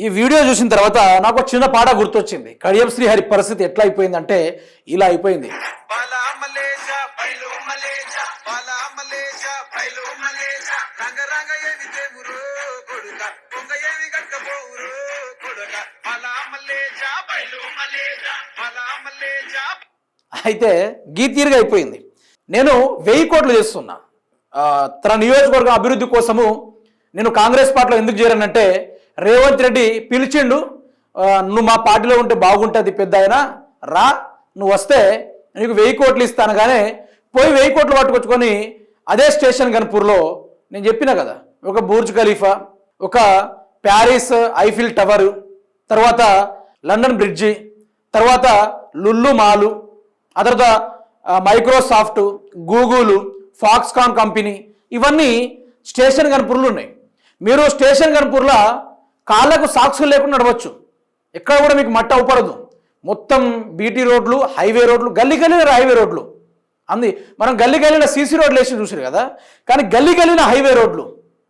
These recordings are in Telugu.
ఈ వీడియో చూసిన తర్వాత నాకు ఒక చిన్న పాట గుర్తొచ్చింది. కడియం శ్రీహరి పరిస్థితి ఎట్లా అయిపోయిందంటే ఇలా అయిపోయింది. అయితే గీతీరుగా అయిపోయింది. నేను వెయ్యి కోట్లు చేస్తున్నా. తన నియోజకవర్గం అభివృద్ధి కోసము నేను కాంగ్రెస్ పార్టీలో ఎందుకు చేరానంటే రేవంత్ రెడ్డి పిలిచిండు నువ్వు మా పార్టీలో ఉంటే బాగుంటుంది పెద్ద ఆయన రా నువ్వు వస్తే నీకు వెయ్యి కోట్లు ఇస్తాను కానీ పోయి వెయ్యి కోట్లు పట్టుకొచ్చుకొని అదే స్టేషన్ గన్పూర్లో నేను చెప్పిన కదా ఒక బూర్జ్ ఖలీఫా ఒక ప్యారిస్ ఐఫిల్ టవరు తర్వాత లండన్ బ్రిడ్జి తర్వాత లుల్లు మాలు ఆ తర్వాత మైక్రోసాఫ్ట్ గూగుల్ ఫాక్స్కాన్ కంపెనీ ఇవన్నీ స్టేషన్ గన్పూర్లు ఉన్నాయి. మీరు స్టేషన్ గన్పూర్లో కాళ్ళకు సాక్షులు లేకుండా నడవచ్చు. ఎక్కడ కూడా మీకు మట్టి అవపడదు మొత్తం బీటీ రోడ్లు హైవే రోడ్లు గల్లీ గల్లీన హైవే రోడ్లు. అంది మనం గల్లీ గల్లీన సీసీ రోడ్లు వేసి చూసారు కదా? కానీ గల్లీ గల్లీన హైవే రోడ్లు.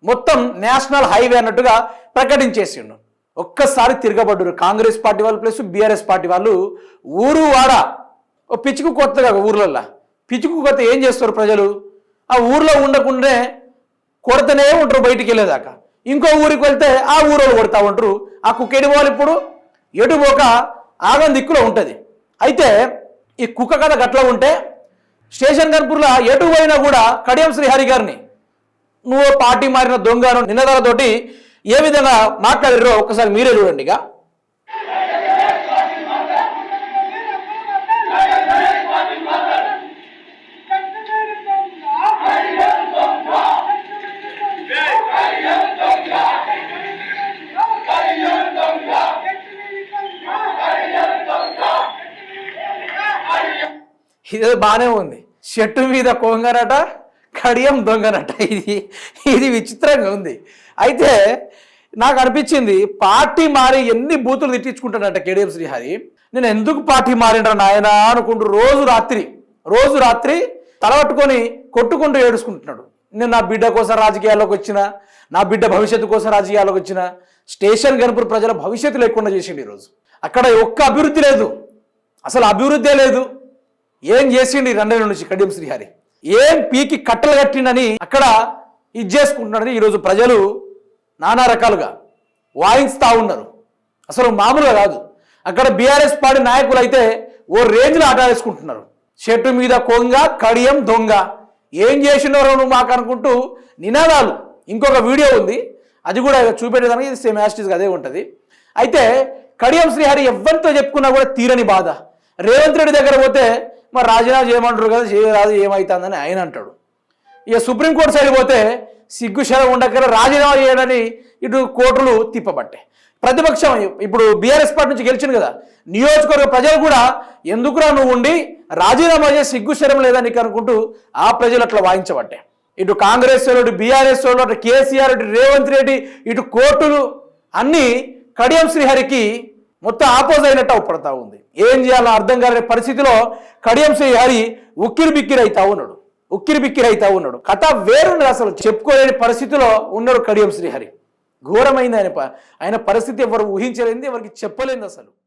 మొత్తం నేషనల్ హైవే అన్నట్టుగా ప్రకటించేసిండు. ఒక్కసారి తిరగబడ్డారు. కాంగ్రెస్ పార్టీ వాళ్ళు ప్లస్ బీఆర్ఎస్ పార్టీ వాళ్ళు ఊరు వాడ. ఓ పిచ్చుకు కొత్తగా ఊర్లల్లో. పిచ్చుకు కొత్త ఏం చేస్తారు ప్రజలు? ఆ ఊర్లో ఉండకుండానే కొడతనే ఉంటారు బయటికి వెళ్ళేదాకా. ఇంకో ఊరికి వెళ్తే ఆ ఊరోళ్ళు కొడతా ఉంటారు ఆ కుక్క ఎడిపోవాలి వాళ్ళు ఇప్పుడు? ఎటు పోక? ఆగం దిక్కులో ఉంటుంది. అయితే ఈ కుక్క కథ గట్లా ఉంటే స్టేషన్ కన్పూర్లో ఎటు పోయినా కూడా కడియం శ్రీహరి గారిని నువ్వు పార్టీ మారిన దొంగను నిన్నదాలతోటి ఏ విధంగా మాట్లాడారో ఒక్కసారి మీరే చూడండి ఇక ఇదేదో బాగానే ఉంది. చెట్టు మీద కొంగనట కడియం దొంగనట. ఇది ఇది విచిత్రంగా ఉంది. అయితే నాకు అనిపించింది పార్టీ మారి ఎన్ని బూతులు తిట్టించుకుంటాడట కేడిఎం శ్రీహరి. నేను ఎందుకు పార్టీ మారిండ్రా నాయన అనుకుంటూ రోజు రాత్రి రోజు రాత్రి తలపట్టుకొని కొట్టుకుంటూ ఏడుచుకుంటున్నాడు. నేను నా బిడ్డ కోసం రాజకీయాల్లోకి వచ్చిన నా బిడ్డ భవిష్యత్తు కోసం రాజకీయాల్లోకి వచ్చిన స్టేషన్ గణపూర్ ప్రజల భవిష్యత్తు లేకుండా చేసిండు ఈరోజు. అక్కడ ఒక్క అభివృద్ధి లేదు. అసలు అభివృద్ధే లేదు. ఏం చేసిండు ఈ నుంచి కడియం శ్రీహరి? ఏం పీకి కట్టలు కట్టిండని అక్కడ ఇది చేసుకుంటున్నాడని ఈరోజు ప్రజలు నానా రకాలుగా వాయిస్తూ ఉన్నారు. అసలు మామూలుగా కాదు. అక్కడ బీఆర్ఎస్ పార్టీ నాయకులు అయితే ఓ రేంజ్లో ఆట వేసుకుంటున్నారు. చెట్టు మీద కొంగ కడియం దొంగ. ఏం చేసినారో నువ్వు మాకు అనుకుంటూ నినాదాలు. ఇంకొక వీడియో ఉంది. అది కూడా చూపెట్టేదానికి ఇది సేమ్ యాస్టిస్ అదే ఉంటుంది. అయితే కడియం శ్రీహరి ఎవరితో చెప్పుకున్నా కూడా తీరని బాధ. రేవంత్ రెడ్డి దగ్గర పోతే మరి రాజీనామా చేయమంటారు కదా చేయరాదు ఏమవుతుందని ఆయన అంటాడు. ఇక సుప్రీంకోర్టు సైడ్ పోతే సిగ్గు శరం ఉండక రాజీనామా చేయడని ఇటు కోర్టులు తిప్పబట్టాయి. ప్రతిపక్షం ఇప్పుడు బీఆర్ఎస్ పార్టీ నుంచి గెలిచింది కదా నియోజకవర్గ ప్రజలు కూడా ఎందుకురా నువ్వు ఉండి రాజీనామా చేసి సిగ్గు శరం లేదా నీకు అనుకుంటూ ఆ ప్రజలు అట్లా వాయించబట్టాయి. ఇటు కాంగ్రెస్ వాళ్ళు బీఆర్ఎస్ వాళ్ళు అటు కేసీఆర్ ఇటు రేవంత్ రెడ్డి ఇటు కోర్టులు అన్నీ కడియం శ్రీహరికి మొత్తం ఆపోజ్ అయినట్టు అవపడతా ఉంది. ఏం చేయాలో అర్థం కాని పరిస్థితిలో కడియం శ్రీహరి ఉక్కిరి బిక్కిరి అవుతా ఉన్నాడు. ఉక్కిరి బిక్కిరి అవుతా ఉన్నాడు. కథ వేరుంది అసలు చెప్పుకోలేని పరిస్థితిలో ఉన్నాడు కడియం శ్రీహరి ఘోరమైంది ఆయన ప- ఆయన పరిస్థితి ఎవరు ఊహించలేనిది ఎవరికి చెప్పలేనిది అసలు.